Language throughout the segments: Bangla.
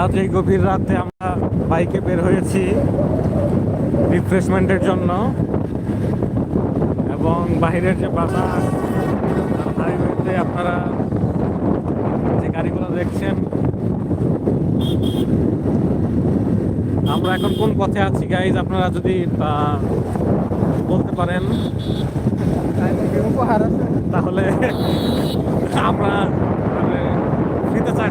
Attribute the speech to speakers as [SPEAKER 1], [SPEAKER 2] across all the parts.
[SPEAKER 1] আজ এই গভীর রাতে আমরা বাইকে বের হয়েছি রিফ্রেশমেন্টের জন্য এবং বাইরের যে বাতাস হাইওয়েতে আপনারা যে গাড়িগুলো দেখছেন, আমরা এখন কোন পথে আছি গাইজ আপনারা যদি বলতে পারেন। তাহলে আমরা ফ্রিতে চা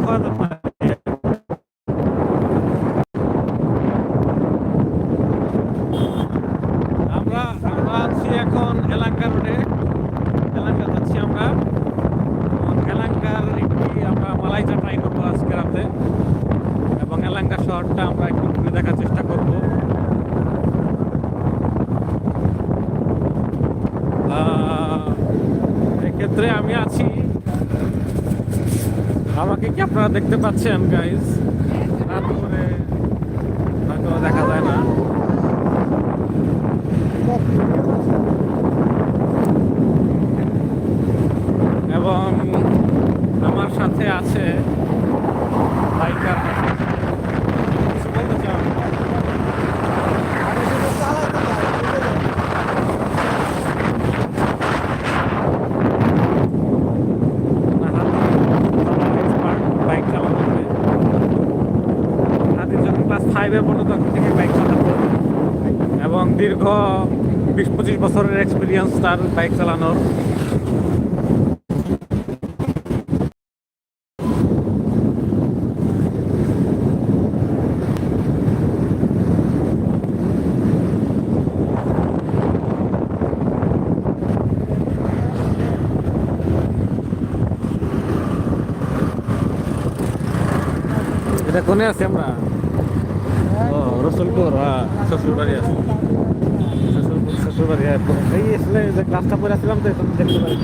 [SPEAKER 1] আমরা আমরা আছি এখন এলাঙ্কা রোডে এলাঙ্কা যাচ্ছি আমরা এবং এলাঙ্কার একটি আমরা মালাইজা ট্রাই করব আজকে রাতে এবং শহরটা আমরা একটু ঘুরে দেখার চেষ্টা করব। এক্ষেত্রে আমি আছি। আমাকে কি আপনারা দেখতে পাচ্ছেন গাইজ রাত করে দেখা যায় না এবং আমার সাথে আছে বাইকার কিছু বলতে চান
[SPEAKER 2] আমি শুধু চালাতে পারি
[SPEAKER 1] না, হাতি expert বাইক চালানো হবে। হাতি ফাইভে পড়ো তখন থেকে বাইক চালাতো এবং দীর্ঘ বিশ পঁচিশ বছরের এক্সপিরিয়েন্স তার বাইক চালানোর। এটা কোনে আছি আমরা? রসুলপুর। এই আসলে যে ক্লাসটা পরে আসলাম তো এখন দেখতে পারি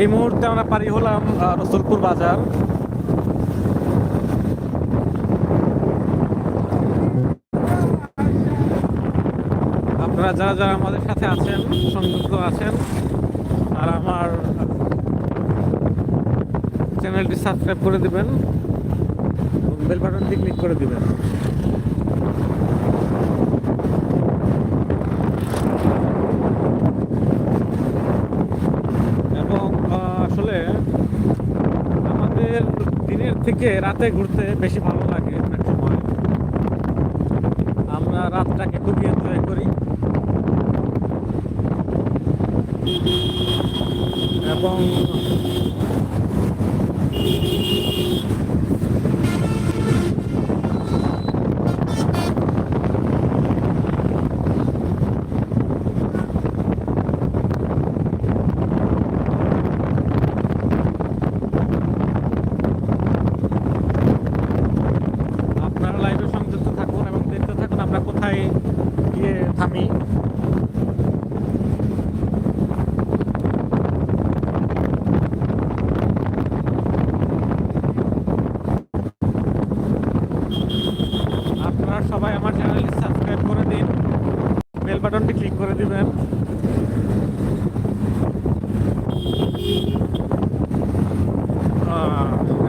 [SPEAKER 1] এই মুহূর্তে আমরা পারি হলাম রসুলপুর বাজার আপনারা যারা যারা আমাদের সাথে আছেন, সংযুক্ত আছেন, আর আমার চ্যানেলটি সাবস্ক্রাইব করে দিবেন বেল বাটনটি ক্লিক করে দিবেন। এবং আসলে আমাদের দিনের থেকে রাতে ঘুরতে বেশি ভালো লাগে অনেক সময়। আমরা রাতটাকে খুবই এনজয় করি। এবং আপনারা লাইভে সংযুক্ত থাকুন এবং দেখতে থাকুন আমরা কোথায় গিয়ে থামি আপনারা সবাই আমার চ্যানেলটি সাবস্ক্রাইব করে দিন। বেল বাটনটি ক্লিক করে দিবেন।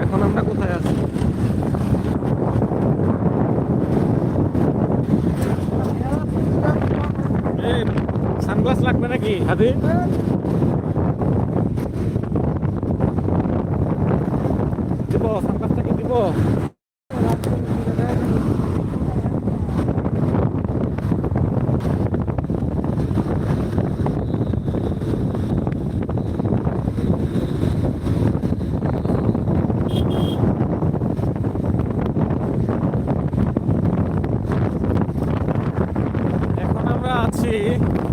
[SPEAKER 1] এখন আমরা কোথায় আছি? সানগ্লাস লাগবে নাকি, হাদি? দিব সানগ্লাসটা কি দিব। এখন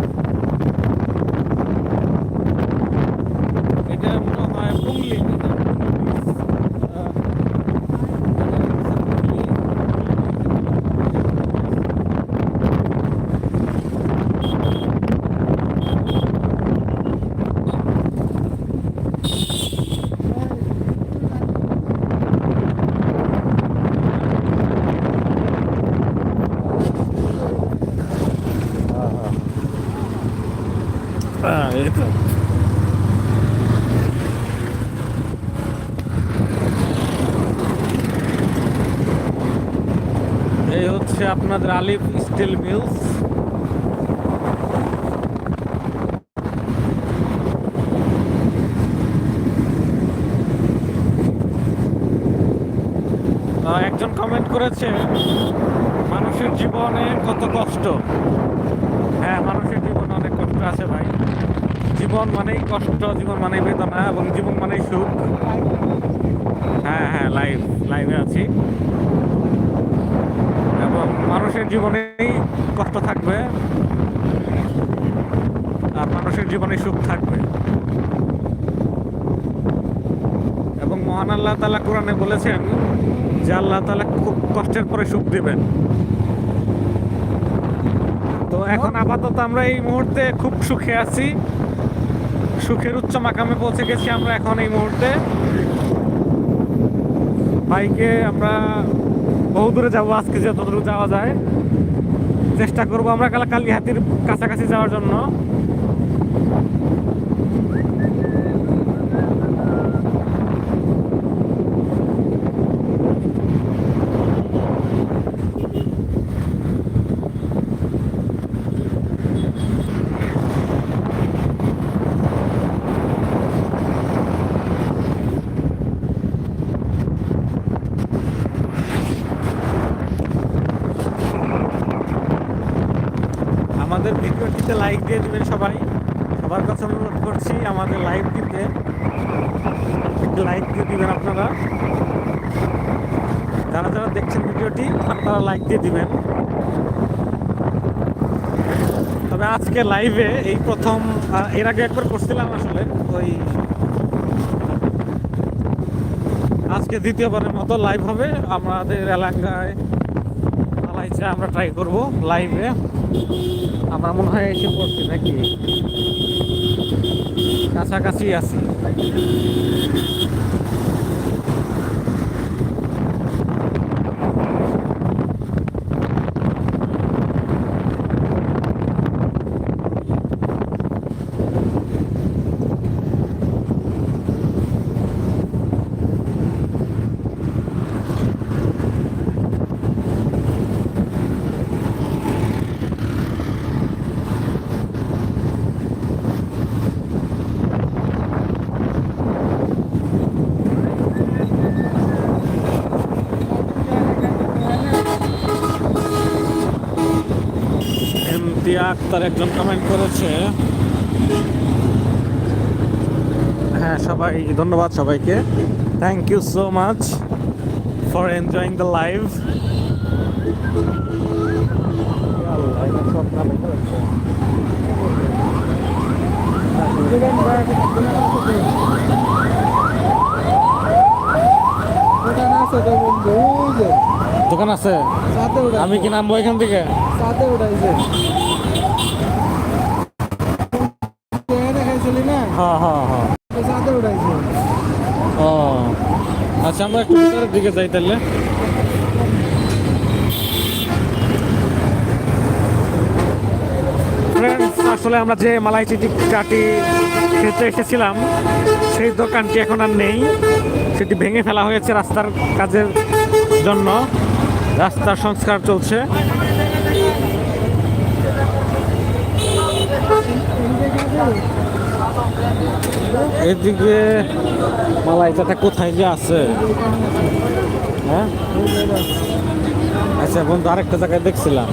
[SPEAKER 1] এই হচ্ছে আপনাদের আলিফ স্টিল মিলস। একজন কমেন্ট করেছে, মানুষের জীবনে কত কষ্ট। হ্যাঁ মানুষের জীবনে অনেক কষ্ট আছে ভাই। জীবন মানেই কষ্ট, জীবন মানেই বেদনা এবং জীবন মানেই সুখ। হ্যাঁ হ্যাঁ লাইভ লাইভে আছি। এবং মানুষের জীবনেই কষ্ট থাকবে আর মানুষের জীবনে সুখ থাকবে। এবং মহান আল্লাহ তালা কোরআনে বলেছেন যে আল্লাহ তালা খুব কষ্টের পরে সুখ দিবেন। তো এখন আপাতত আমরা এই মুহূর্তে খুব সুখে আছি। সুখের উচ্চ মাকামে পৌঁছে গেছি আমরা এখন এই মুহূর্তে। বাইকে আমরা বহু দূরে যাব আজকে, যতদূর যাওয়া যায়। চেষ্টা করব আমরা কালা কালীহাতির কাছাকাছি যাওয়ার জন্য। আমাদের ভিডিওটিতে লাইক দিয়ে দেবেন সবাই। সবার কাছে অনুরোধ করছি আমাদের লাইভ দিতে লাইক দিয়ে দিবেন আপনারা। যারা যারা দেখছেন ভিডিওটি, আপনারা লাইক দিয়ে দিবেন। তবে আজকে লাইভে এই প্রথম এর আগে একবার করছিলাম আসলে, ওই আজকে দ্বিতীয়বারের মতো লাইভ হবে আমাদের এলাকায়। মালাইচা আমরা ট্রাই করব লাইভে আমরা মনে হয় এসে পড়ছি নাকি? কাছাকাছি আছি। এমতিয়া আক্তার একজন কমেন্ট করেছে। হ্যাঁ সবাই ধন্যবাদ সবাইকে। Thank you so much for enjoying the live
[SPEAKER 2] দোকান আছে?
[SPEAKER 1] আমি কি নামবো এখান থেকে?
[SPEAKER 2] সাথে উঠাইছে। না?
[SPEAKER 1] হ্যাঁ হ্যাঁ হ্যাঁ ও আচ্ছা আমরা একটু ভিতরের দিকে যাই তাহলে। আসলে আমরা যে মালাই চিটি চিটিকাটি খেতে এসেছিলাম সেই দোকানটি এখন আর নেই। সেটি ভেঙে ফেলা হয়েছে রাস্তার কাজের জন্য। রাস্তার সংস্কার চলছে। এদিকে মালাই চাটা কোথায় যে আছে? হ্যাঁ? আচ্ছা বন্ধু আরেকটা জায়গায় দেখছিলাম।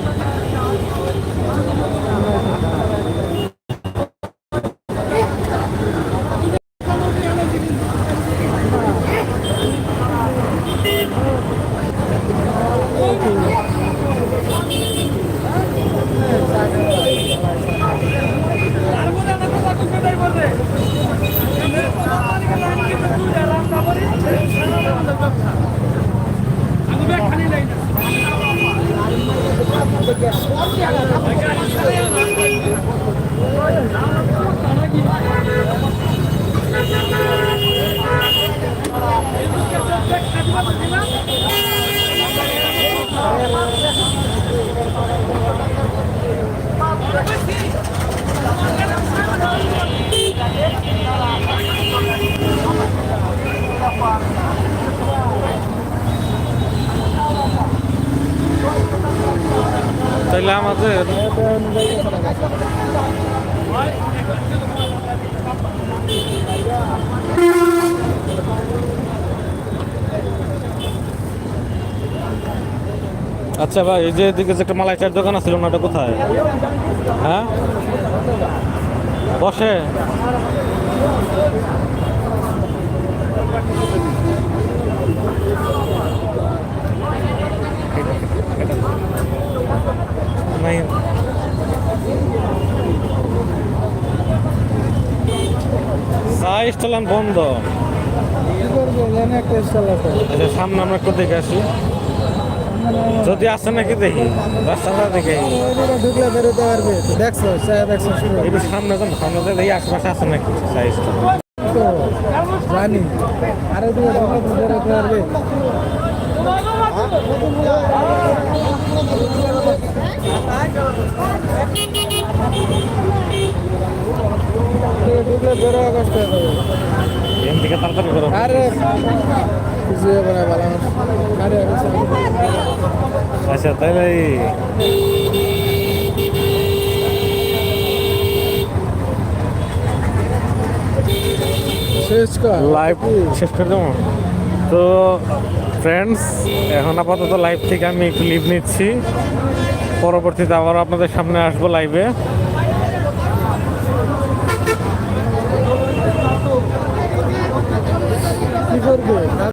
[SPEAKER 2] 对对，我讲。
[SPEAKER 1] আচ্ছা ভাই, এই যে এদিকে যে একটা মালাই চায়ের দোকান আছিল না ওটা কোথায়? হ্যাঁ? বসে। নাই চা স্টল বন্ধ। আচ্ছা সামনে আমরা একটু দেখে আসি। যদি আসে নাকি দেখি? রাস্তাটা দেখে
[SPEAKER 2] ঢুকলে বেরোতে পারবে দেখছ চা শুরু
[SPEAKER 1] সামনে যান সামনে দেখি আশেপাশে আছে নাকি
[SPEAKER 2] তো জানি আর ঢুকলে বেরোতে পারবে ওইদিকে ঢুকলে বেরোয়া কষ্ট যাবে
[SPEAKER 1] এখান থেকে তাড়াতাড়ি করো
[SPEAKER 2] আরে কিছু হবে না ভালো আরে আরে
[SPEAKER 1] আচ্ছা তাই ভাই লাইভ শেষ করে দেবো? তো ফ্রেন্ডস এখন আপাতত লাইভ থেকে আমি একটু লিভ নিচ্ছি। পরবর্তীতে আবার আপনাদের সামনে আসব লাইভে